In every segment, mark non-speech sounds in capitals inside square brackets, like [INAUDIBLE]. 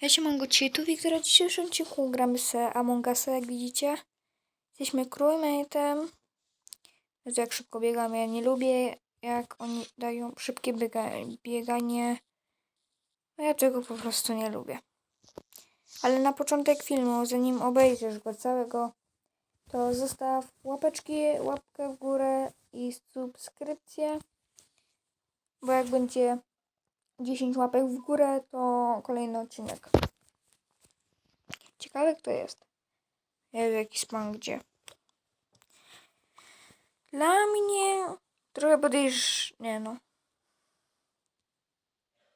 Ja się mam go tu Wiktora. W dzisiejszym odcinku gramy se Among Usa, jak widzicie. Jesteśmy crewmate'em. Jezu, jak szybko biegamy. Ja nie lubię, jak oni dają szybkie biega bieganie. No Ja tego po prostu nie lubię. Ale na początek filmu, zanim obejrzysz go całego, to zostaw łapeczki, łapkę w górę i subskrypcję. Bo jak będzie 10 łapek w górę, to kolejny odcinek. Ciekawe kto jest. Jezu, jaki spam gdzie. Dla mnie trochę podejrz... Nie no.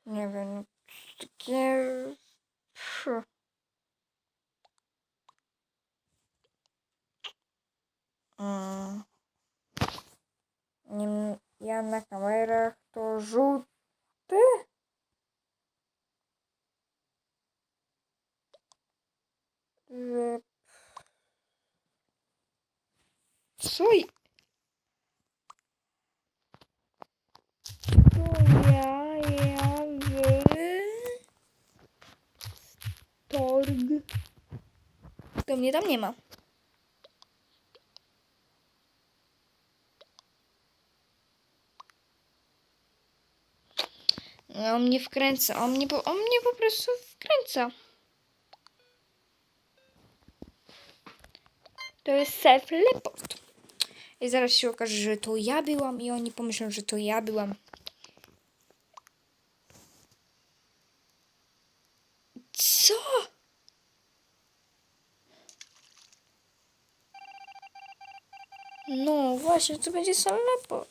Nie wiem. Takie... Pff. Mm. Ja na kamerach to żółty. Co? To ja, ja, wy... Torg. To mnie tam nie ma. On mnie wkręca, on mnie, po, on mnie po prostu wkręca. To jest self-report. I zaraz się okaże, że to ja byłam i oni pomyślą, że to ja byłam. Co? No właśnie, to będzie self-report.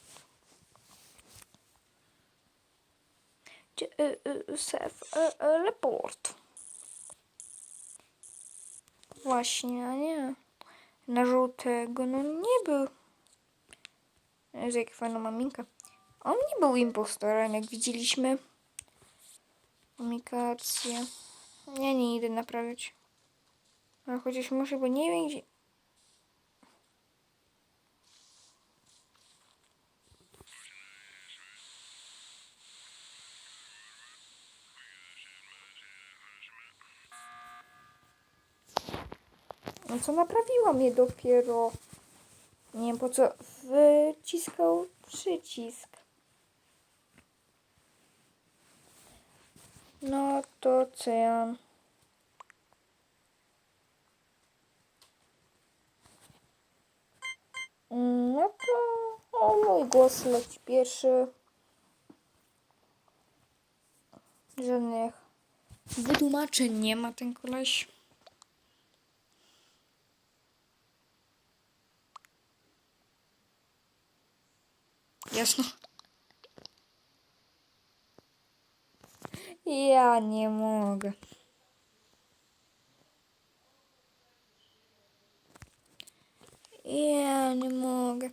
Gdzie- y, y, Self-report. Właśnie, a nie. Na żółtego, no nie był. Jezu, jaka fajna maminka. On nie był impostorem, jak widzieliśmy. Komunikację. Ja nie idę naprawiać. A chociaż muszę, bo nie wiem gdzie... No co naprawiłam je dopiero. Nie wiem po co wyciskał przycisk. No to co ja. Mm, No to o mój głos leci pierwszy. Żadnych wytłumaczeń nie ma ten koleś. Jasno. Ja nie mogę. Ja nie mogę.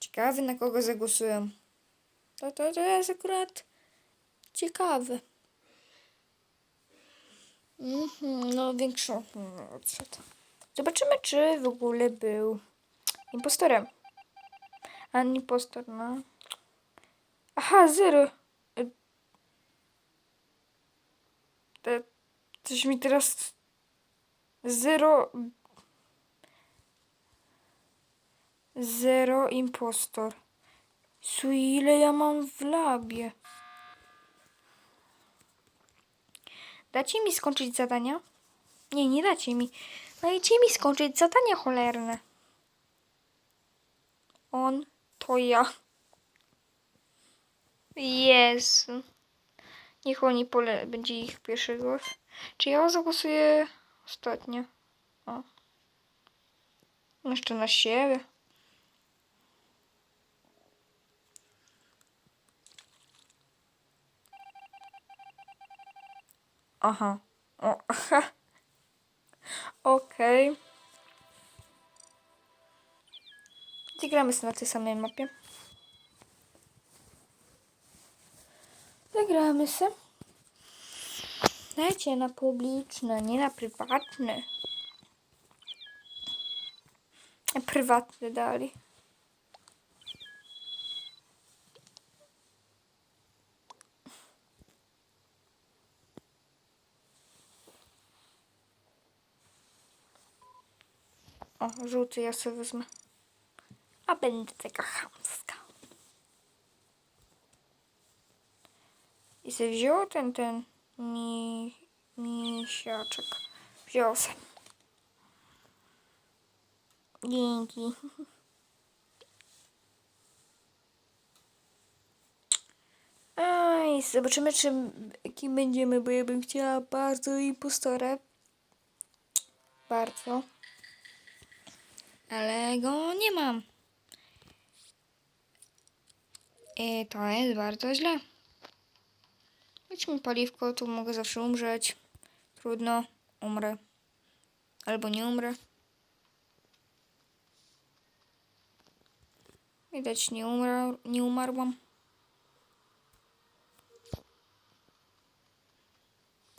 Ciekawy na kogo zagłosuję. To, to, to jest akurat ciekawe. Mhm, no większą. No? Zobaczymy, czy w ogóle był impostorem. A nie impostor, no. Aha, zero. Y, Te, coś mi teraz... Zero... Zero impostor. Su ile ja mam w labie? Dacie mi skończyć zadania? Nie, nie dacie mi. Dajcie mi skończyć zadania cholerne. On to ja. Jezu. Niech oni pole będzie ich pierwszy głos. Czy ja zagłosuję ostatnio? O. Jeszcze na siebie. Aha. O. [LAUGHS] Okej. Okay. Gdzie gramy na tej samej mapie? Zagramy se. Dajcie na publiczne, nie na prywatne. Prywatne dali. O, żółty ja sobie wezmę. A będę taka chamska. I sobie wziął ten, ten mi, misiaczek. Wziął se. Dzięki. [LAUGHS] Aj, zobaczymy, czy kim będziemy, bo ja bym chciała bardzo impostora. Bardzo. Ale go nie mam. I to jest bardzo źle. Chodźmy paliwko, tu mogę zawsze umrzeć. Trudno, umrę. Albo nie umrę. Widać, nie, umra, nie umarłam.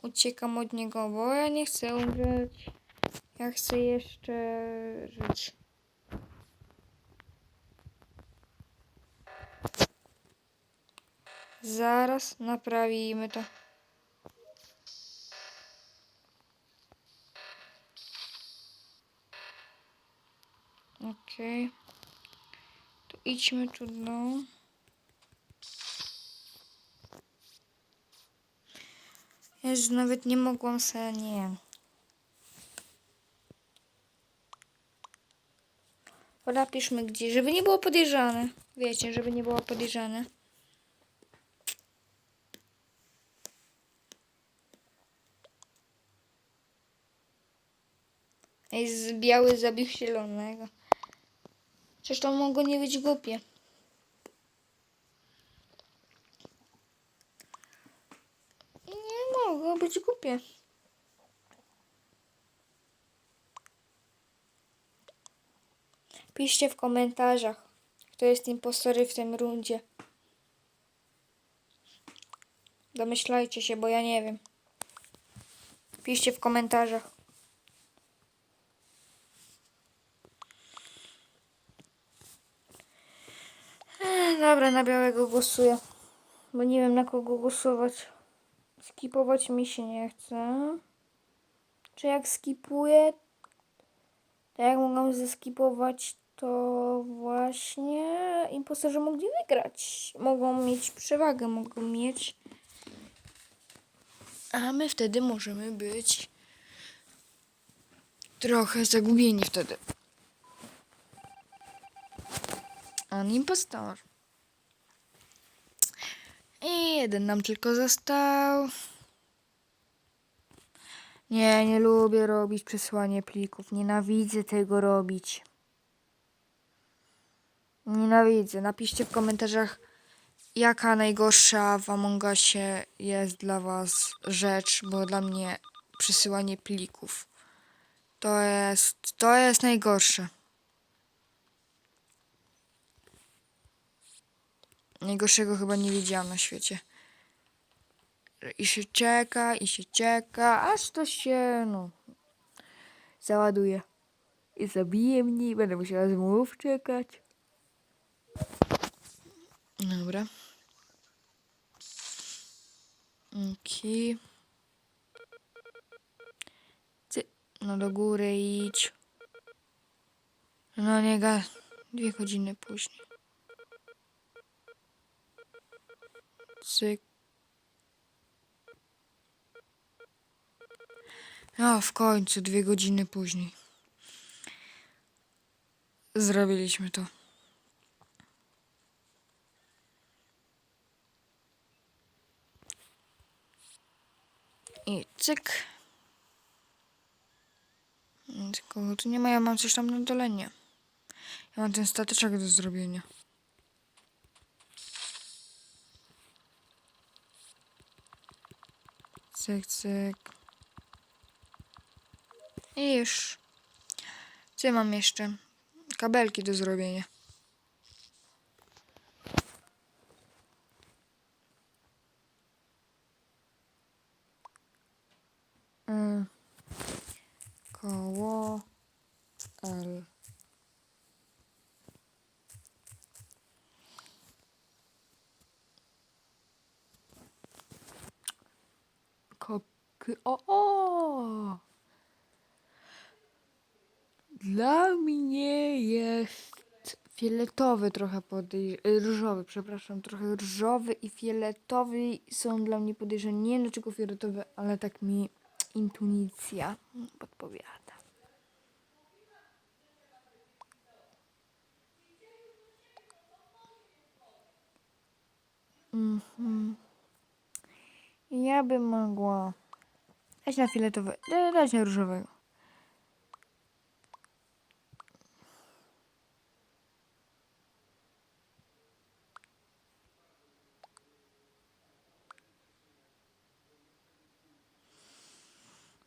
Uciekam od niego, bo ja nie chcę umrzeć. Ja chcę jeszcze żyć. Zaraz naprawimy to. Okej. To idźmy tu do... Jezu, nawet nie mogłam sobie, nie. Napiszmy gdzie, żeby nie było podejrzane. Wiecie, żeby nie było podejrzane. Jest biały zabił zielonego. To mogło nie być głupie. Nie mogło być głupie. Piszcie w komentarzach, kto jest impostorem w tym rundzie. Domyślajcie się, bo ja nie wiem. Piszcie w komentarzach. Dobra, na białego głosuję. Bo nie wiem na kogo głosować. Skipować mi się nie chce. Czy jak skipuję, to jak mogą zeskipować, to właśnie impostorzy mogli wygrać. Mogą mieć przewagę, mogą mieć. A my wtedy możemy być trochę zagubieni wtedy. On impostor. I jeden nam tylko został. Nie, nie lubię robić przesłanie plików. Nienawidzę tego robić. Nienawidzę. Napiszcie w komentarzach, jaka najgorsza w Among Usie jest dla Was rzecz, bo dla mnie przesyłanie plików to jest, to jest najgorsze. Najgorszego chyba nie widziałam na świecie. I się czeka, i się czeka, aż to się, no, załaduje. I zabije mnie i będę musiała znów czekać. Dobra. Okej. Ty, no do góry idź. No nie ga... Dwie godziny później. Cyk. No, w końcu, dwie godziny później. Zrobiliśmy to. I cyk. Tylko tu nie ma, ja mam coś tam na dole, nie. Ja mam ten statyczek do zrobienia. Cyk, cyk. I już. Co mam jeszcze? Kabelki do zrobienia. Mm. Koło L. Kopy. O, o! Dla mnie jest fioletowy trochę podejrzany, różowy, przepraszam, trochę różowy i fioletowy są dla mnie podejrzani. Nie wiem dlaczego fioletowy, ale tak mi intuicja podpowiada. Mhm. Ja bym mogła dać na fioletowy, da- dać na różowego.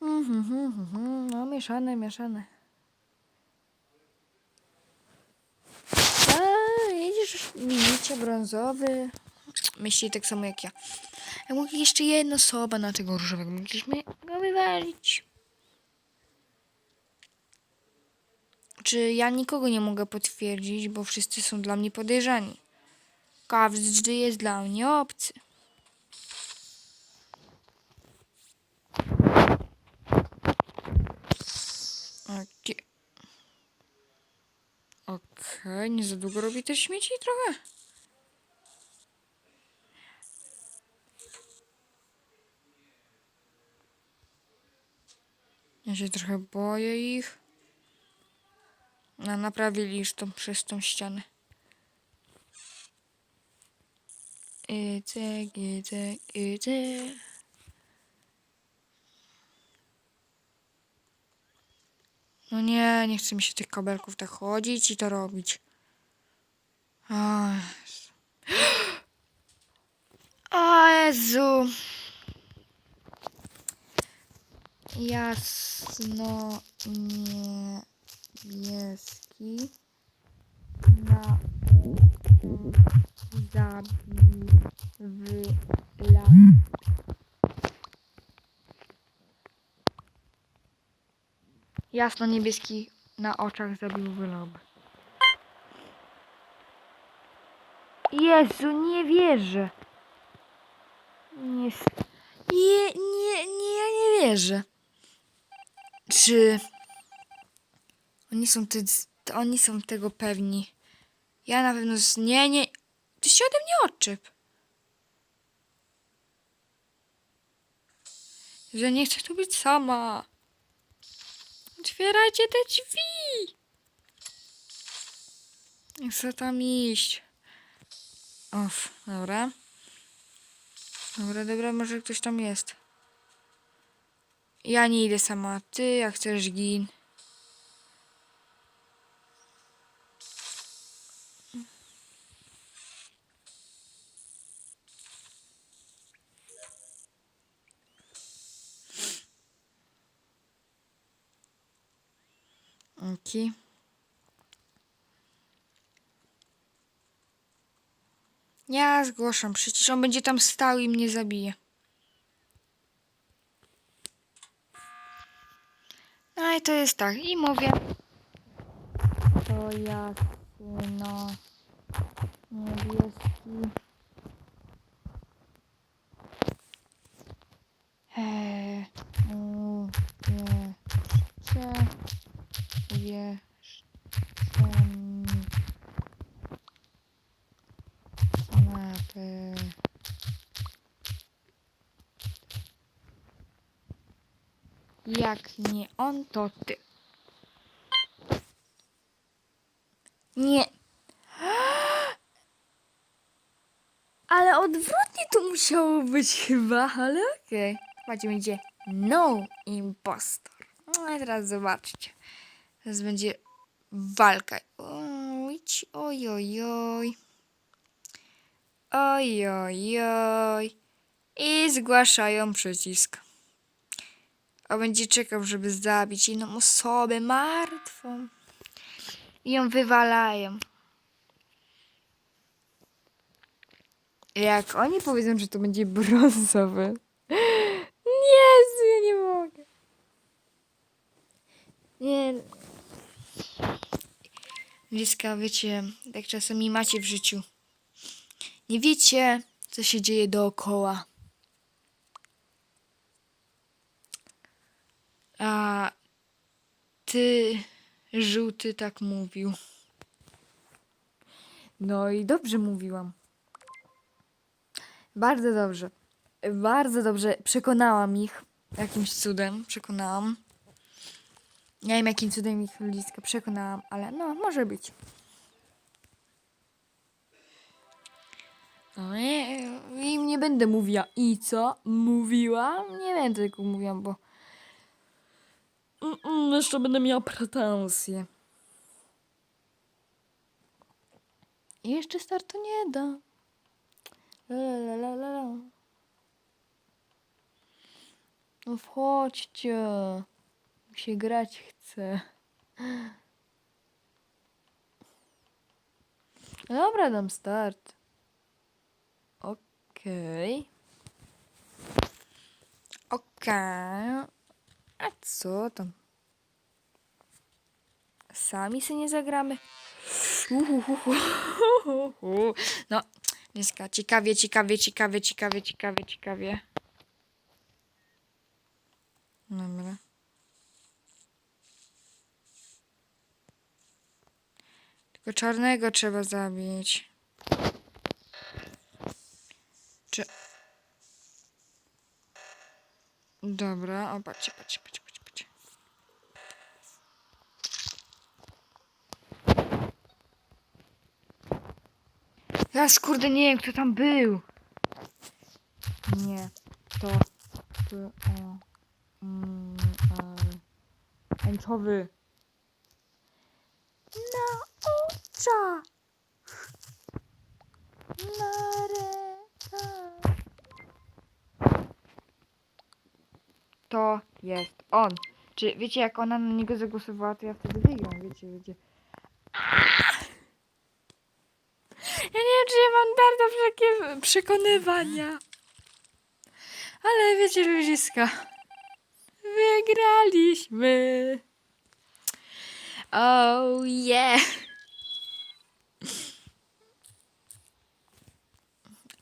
Mhm, mhm, mhm. No mieszane, mieszane. A, widzisz, widzicie, brązowy. Myśli tak samo jak ja. Jak mogli jeszcze jedna osoba na tego różowego, mogliśmy go wywalić. Czy ja nikogo nie mogę potwierdzić, bo wszyscy są dla mnie podejrzani. Każdy jest dla mnie obcy. Okej. Okej, nie za długo robi te śmieci trochę. Ja się trochę boję ich. No, naprawili już tą, przez tą ścianę. Idę, idę, idę. No nie, nie chce mi się tych kabelków tak chodzić i to robić. [GASPS] O Jezu. Jasno niebieski na zabił w la. Jasno niebieski na oczach zabił wylob. Jezu, nie wierzę. Nie, nie, nie, nie, ja nie wierzę. Czy oni są, te, oni są tego pewni? Ja na pewno z, nie, nie. Ty się ode mnie odczep. Że nie chcę tu być sama. Otwierajcie te drzwi. Nie chcę tam iść. Uff, dobra. Dobra, dobra, może ktoś tam jest. Ja nie idę sama. Ty, jak chcesz, gin. Okej. Ja zgłaszam, przecież on będzie tam stał i mnie zabije. No i to jest tak. I mówię. To jasno niebieski. Eee, u, jeszcze, mi kanapy. Jak nie on, to ty. Nie. [GASPS] Ale odwrotnie to musiało być chyba, ale okej. Okay. będzie no impostor. No i teraz zobaczcie. Teraz będzie walka. Oj, oj, oj, oj. Oj, oj, oj. I zgłaszają przycisk. A będzie czekał, żeby zabić inną osobę martwą. I ją wywalają. Jak oni powiedzą, że to będzie brązowy. Jezu, [LAUGHS] ja nie mogę. Nie. Liska, wiecie, tak czasami macie w życiu. Nie wiecie, co się dzieje dookoła. A ty żółty tak mówił. No i dobrze mówiłam. Bardzo dobrze. Bardzo dobrze przekonałam ich. Jakimś cudem przekonałam. Nie wiem jakim cudem ich ludziska przekonałam, ale no, może być. No nie, nie będę mówiła. I co? Mówiłam? Nie będę tego mówiła, bo... Jeszcze będę miała pretensje. I jeszcze startu nie da. La. No wchodźcie. Mi się grać chce. Dobra, dam start. Okej. Okej. A co tam? Sami się nie zagramy. Uhuhuhu. [LAUGHS] No, Nieska, ciekawie, ciekawie, ciekawie, ciekawie, ciekawie, ciekawie. Dobra. Tylko czarnego trzeba zabić. Czy... Dobra, o patrzcie, patrzcie, patrzcie, patrzcie, patrzcie. Kurde nie wiem kto tam był. Nie, to... to o, mm. Na To jest on. Czy wiecie, jak ona na niego zagłosowała, to ja wtedy wygram, wiecie, wiecie. Ja nie wiem, czy ja mam dar do takie przekonywania. Ale wiecie, ludziska. Wygraliśmy. Oh yeah.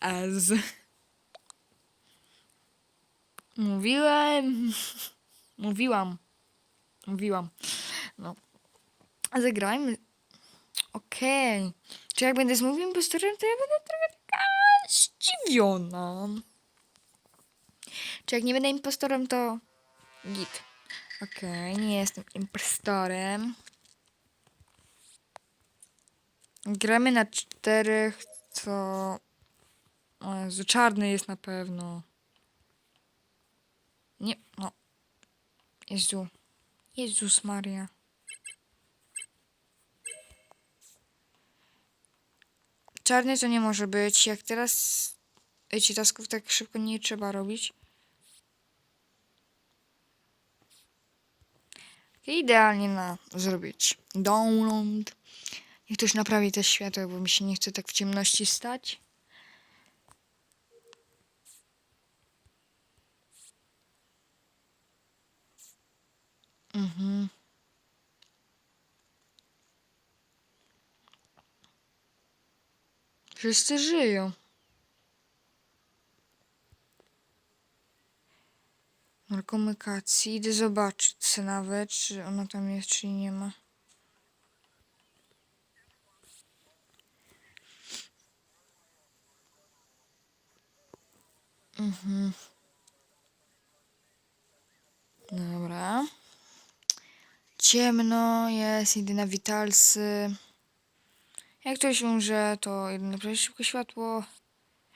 Az. Mówiłem. Mówiłam. Mówiłam. No. Zagrajmy. Okej. Czy jak będę z impostorem, to ja będę trochę taka zdziwiona. Czy jak nie będę impostorem, to git. Okej, nie jestem impostorem. Gramy na czterech, co... O Jezu, czarny jest na pewno. Nie, no. Jezu. Jezus Maria. Czarny to nie może być. Jak teraz ci tasków tak szybko nie trzeba robić. Idealnie na zrobić download. Niech ktoś naprawi te światło, bo mi się nie chce tak w ciemności stać. Mhm. Wszyscy żyją. Narkomukacji. Idę zobaczyć nawet, czy ona tam jest, czy nie ma. Mhm. Dobra. Ciemno jest, idę na witalsy. Jak ktoś umrze, to idę naprawić szybko światło.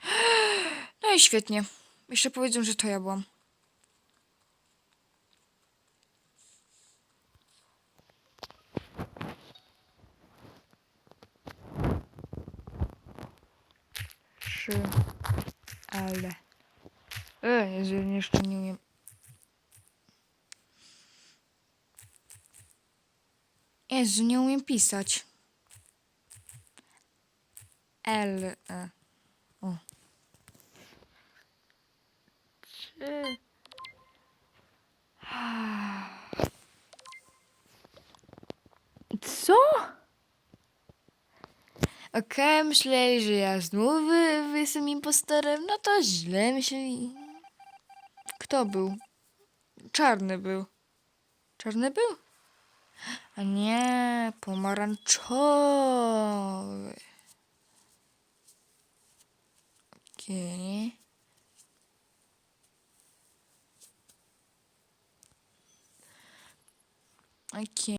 [GASPS] No i świetnie. Jeszcze powiedzą, że to ja byłam. Trzy. Ale. E, Jezu, jeszcze nie umiem. Jezu, nie umiem pisać. L. E. O. Trzy. Co? Okej, myśleli, że ja znów jestem impostorem. No to źle myśleli. Kto był? Czarny był. Czarny był? A nie, pomarańczowy. Okej. Okej.